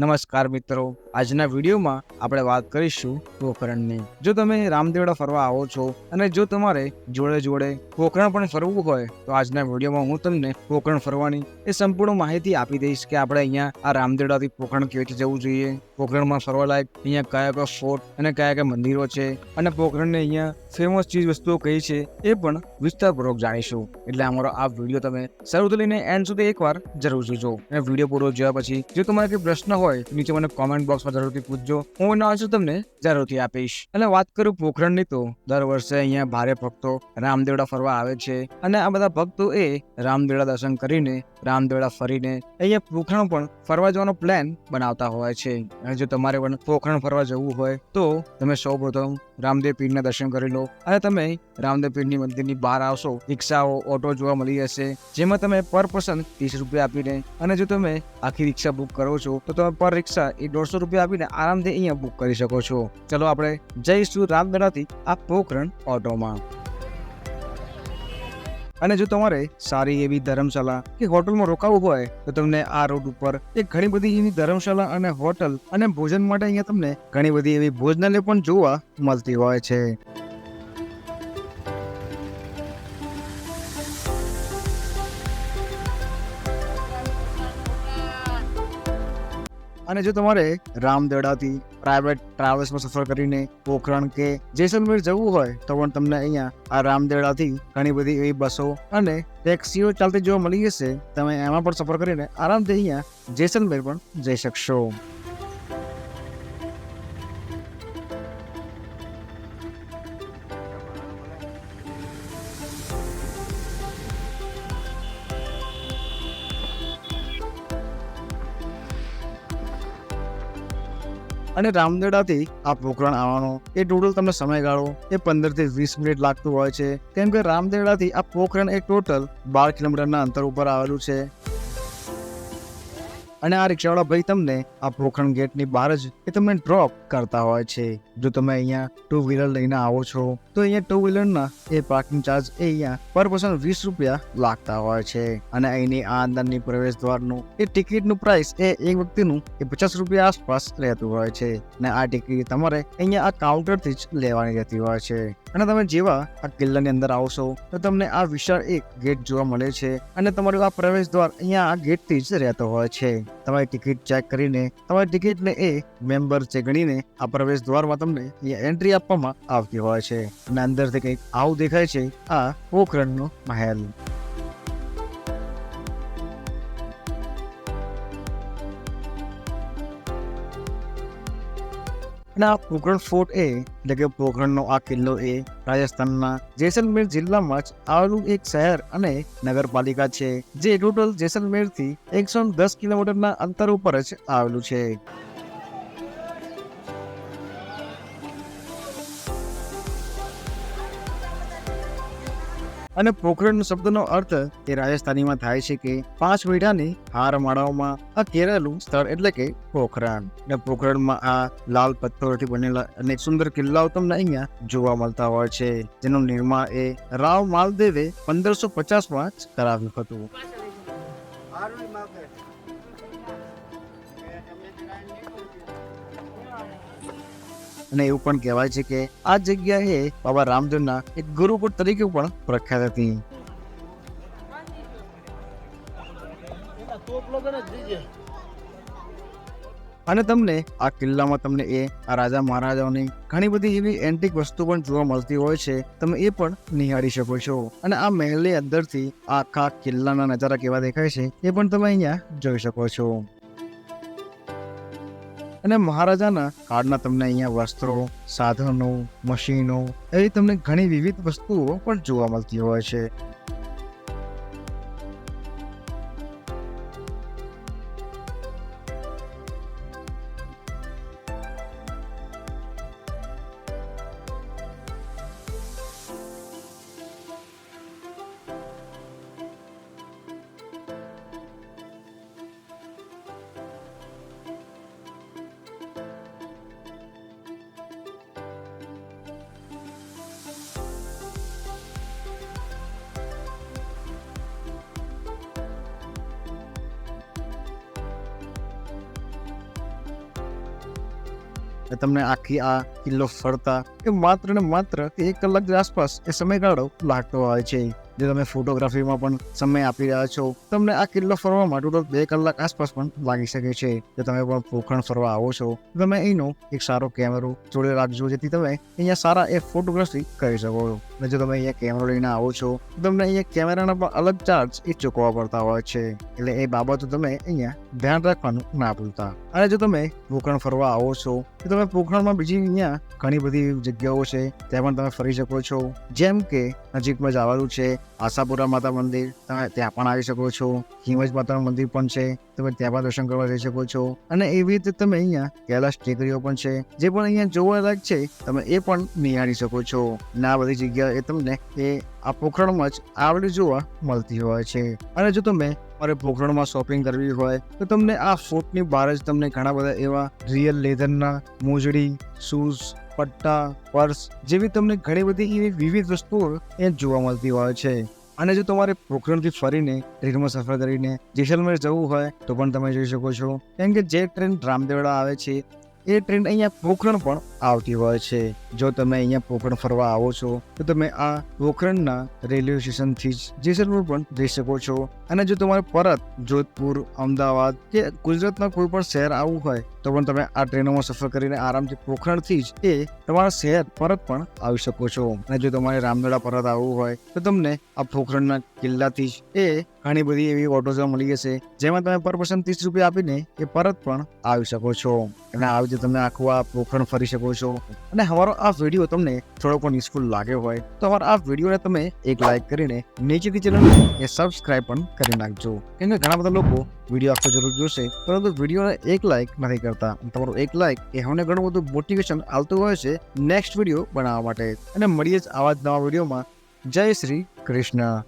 નમસ્કાર મિત્રો. આજના વિડીયોમાં આપણે વાત કરીશું પોખરણની. જો તમે રામદેવડા ફરવા આવો છો અને જો તમારે જોડે જોડે પોખરણ પણ ફરવું હોય, તો આજના વિડીયોમાં હું તમને પોખરણ ફરવાની એ સંપૂર્ણ માહિતી આપી દઈશ કે આપણે અહીંયા આ રામદેવડાથી પોખરણ કેવી રીતે જવું જોઈએ, પોખરણમાં ફરવા લાયક અહીંયા કયા કયા ફોર્ટ અને કયા કયા મંદિરો છે અને પોખરણને અહીંયા ફેમસ ચીજ વસ્તુઓ કઈ છે એ પણ વિસ્તારપૂર્વક જાણીશું. એટલે અમારો આ વીડિયો તમે શરૂથી લઈને એન્ડ સુધી એકવાર જરૂર જોજો. અને વીડિયો પૂરો જોયા પછી, જો તમારે કોઈ પ્રશ્ન હોય તો નીચે મને કોમેન્ટ બોક્સમાં જરૂરથી પૂછજો. હું એનો આન્સર તમને જરૂરથી આપીશ. અને વાત કરું પોખરણની તો, દર વર્ષે અહીંયા ભારે ભક્તો રામદેવડા ફરવા આવે છે. અને આ બધા ભક્તો એ રામદેવડા દર્શન કરીને, રામદેવડા ફરીને અહીંયા પોખરણ પણ ફરવા જવાનો પ્લાન બનાવતા હોય છે. અને જો તમારે પણ પોખરણ ફરવા જવું હોય, તો તમે સૌપ્રથમ રામદેવ પીરના દર્શન કરી લો. અને તમે રામદેવ પીરની મંદિરની બહાર આવશો, રિક્ષાઓ, ઓટો જોવા મળી જશે જેમાં તમે પર પર્સન ત્રીસ રૂપિયા આપીને, અને જો તમે આખી રિક્ષા બુક કરો છો, તો તમે પર રિક્ષા એ દોઢસો રૂપિયા આપીને આરામથી અહીંયા બુક કરી શકો છો. ચલો આપણે જઈશું રામગઢાથી આ પોખરણ ઓટોમાં. અને જો તમારે સારી એવી ધર્મશાળા કે હોટલમાં રોકાવું હોય, તો તમને આ રોડ ઉપર એક ઘણી બધી એવી ધર્મશાળા અને હોટલ અને ભોજન માટે અહીંયા તમને ઘણી બધી એવી ભોજનાલય પણ જોવા મળતી હોય છે. અને જો તમારે રામદેવડાથી પ્રાઇવેટ ટ્રાવેલ્સમાં સફર કરીને પોખરણ કે જેસલમેર જવું હોય, તો પણ તમને અહીંયા આ રામદેવડાથી ઘણી બધી એવી બસો અને ટેક્સીઓ ચાલતી જોવા મળી જશે તમે એમાં પણ સફર કરીને આરામથી અહીંયા જેસલમેર પણ જઈ શકશો. અને રામદેડાથી આ પોખરણ આવવાનો. એ ટોટલ તમને સમયગાળો, એ પંદરથી વીસ મિનિટ લાગતું હોય છે. કેમ કે રામદેડાથી આ પોખરણ એક ટોટલ બાર કિલોમીટરના અંતર ઉપર આવેલું છે. અને આ રિક્ષાવાળા ભાઈ તમને આ પોખરણ ગેટની બહાર જ એ તમને ડ્રોપ કરતા હોય છે. જો તમે અહીંયા ટુ વ્હીલર લઈને આવો છો, તો અહીંયા ટુ વ્હીલરના એ પાર્કિંગ ચાર્જ એ અહીંયા પર પર્સન વીસ રૂપિયા લાગતા હોય છે. અને અહીંની આ અંદરની પ્રવેશ દ્વારનું એ ટિકિટનું પ્રાઇસ એ એક વ્યક્તિનું એ પચાસ રૂપિયા આસપાસ રહેતું હોય છે. અને આ ટિકિટ તમારે અહીંયા આ કાઉન્ટરથી જ લેવાની રહેતી હોય છે. અને તમે જેવા આ કિલ્લાની અંદર આવશો તો તમને આ વિશાળ એક ગેટ જોવા મળે છે. અને તમારું આ પ્રવેશ દ્વાર અહીંયા આ ગેટથી જ રહેતો હોય છે. તમારી ટિકિટ ચેક કરીને તમારી ટિકિટને એ મેમ્બર છે ગણીને આ પ્રવેશ દ્વારમાં તમને એન્ટ્રી આપવામાં આવતી હોય છે. અને અંદરથી કંઈક આવું દેખાય છે આ પોખરણનો મહેલ. આ પોખરણ ફોર્ટ એ, એટલે કે પોખરણનો આ કિલ્લો એ, રાજસ્થાનના જેસલમેર જિલ્લામાં જ આવેલું એક શહેર અને નગરપાલિકા છે, જે ટોટલ જેસલમેરથી એકસો દસ કિલોમીટરના અંતર ઉપર જ આવેલું છે. અને પોખરણ શબ્દનો અર્થ એ રાજસ્થાનીમાં થાય છે કે પાંચ મીઠાની હાર માળાઓમાં આ કેરેલું સ્થળ એટલે કે પોખરણ. અને પોખરણમાં આ લાલ પથ્થરોથી બનેલા અનેક સુંદર કિલ્લાઓ તમને અહીંયા જોવા મળતા હોય છે. જેનું નિર્માણ એ રાવ માલદેવે પંદરસો પચાસમાં જ કરાવ્યું હતું. અને એવું પણ કહેવાય છે કે આ જગ્યાએ બાબા રામદેવના એક ગુરુકુળ તરીકે પણ પ્રખ્યાત હતી. અને તમને આ કિલ્લામાં તમને એ આ રાજા મહારાજાઓની ઘણી બધી એવી એન્ટિક વસ્તુ પણ જોવા મળતી હોય છે, તમે એ પણ નિહાળી શકો છો. અને આ મહેલની અંદરથી આખા કિલ્લાના નજારા કેવા દેખાય છે, એ પણ તમે અહીંયા જોઈ શકો છો. અને મહારાજાના કાળના તમને અહીંયા વસ્ત્રો, સાધનો, મશીનો એવી તમને ઘણી વિવિધ વસ્તુઓ પણ જોવા મળતી હોય છે. તમને આખી આ કિલ્લો ફરતા એ માત્ર ને માત્ર એક કલાક આસપાસ એ સમયગાળો લાગતો હોય છે. જે તમે ફોટોગ્રાફીમાં પણ સમય આપી રહ્યા છો, તમને આ કિલ્લો ફરવા માટે તો બે કલાક આસપાસ પણ લાગી શકે છે. જો તમે પણ પોખરણ ફરવા આવો છો તમે અહીંનો એક સારો કેમેરો જોડે રાખજો, જેથી તમે અહીંયા સારા એ ફોટોગ્રાફી કરી શકો. અને જો તમે અહીંયા કેમેરો લઈને આવો છો તમને અહીંયા કેમેરાના પણ અલગ ચાર્જ એ ચૂકવવા પડતા હોય છે. એટલે એ બાબતો તમે અહીંયા ધ્યાન રાખવાનું ના ભૂલતા. અને જો તમે પોખરણ ફરવા આવો છો તો તમે પોખરણમાં બીજી અહીંયા ઘણી બધી જગ્યાઓ છે, ત્યાં પણ તમે ફરી શકો છો. જેમ કે નજીકમાં જ આવેલું છે, આશાપુરા માતા મંદિર, તમે ત્યાં પણ આવી શકો છો. હિમજ માતાનું મંદિર પણ છે. તમે ત્યાં પણ દર્શન કરવા જઈ શકો છો. અને એવી રીતે તમે અહીંયા કૈલાશ ટેકરીઓ પણ છે, જે પણ અહીંયા જોવાલાયક છે, તમે એ પણ નિહાળી શકો છો. ના, બધી જગ્યા એ તમને એ આ પોખરણમાં જ આવડી જોવા મળતી હોય છે. અને જો તમે તમારે પોખરણમાં શોપિંગ કરવી હોય, તો તમને આ ફોર્ટની બહાર જ તમને ઘણા બધા એવા રિયલ લેધરના મોજડી શૂઝ પટ્ટા પર્સ જેવી તમને ઘણી બધી એવી વિવિધ વસ્તુઓ એ જોવા મળતી હોય છે. અને જો તમારે પોખરણથી ફરીને ટ્રેનમાં સફર કરીને જેસલમેર જવું હોય તો પણ તમે જઈ શકો છો. કેમ કે જે ટ્રેન રામદેવડા આવે છે, એ ટ્રેન અહીંયા પોખરણ પણ આવતી હોય છે. જો તમે અહીંયા પોખરણ ફરવા આવો છો, તો તમે આ પોખરણના રેલવે સ્ટેશનથી જ જેસલમેર પણ જઈ શકો છો. અને જો તમારે પરત જોધપુર, અમદાવાદ કે ગુજરાતના કોઈ પણ શહેર આવવું હોય તો પણ તમે આ ટ્રેનોમાં સફર કરીને આરામથી પોખરણથી જ એ તમારા શહેર પરત પણ આવી શકો છો. અને જો તમારે રામદોડા પરત આવવું હોય, તો તમને આ પોખરણના કિલ્લાથી જ એ ઘણી બધી એવી ઓટોઝ મળી જશે, જેમાં તમે પર પર્સન ત્રીસ રૂપિયા આપીને એ પરત પણ આવી શકો છો. અને આવી રીતે તમે આખું આ પોખરણ ફરી શકો છો. અને અમારો આ વીડિયો તમને થોડો પણ યુઝફુલ લાગ્યો હોય, તો અમારા આ વિડીયોને તમે એક લાઈક કરીને નીચેથી ચેનલ એ સબસ્ક્રાઇબ પણ કરી નાખજો. કેમ કે ઘણા બધા લોકો વીડિયો આખો જરૂર જોશે, પરંતુ વિડીયોને એક લાઈક નથી કરતા. તમારું એક લાઈક એ અમને ઘણું બધું મોટિવેશન આવતું હોય છે નેક્સ્ટ વીડિયો બનાવવા માટે. અને મળીએ જ આવા જ નવા વિડીયોમાં જય શ્રી કૃષ્ણ.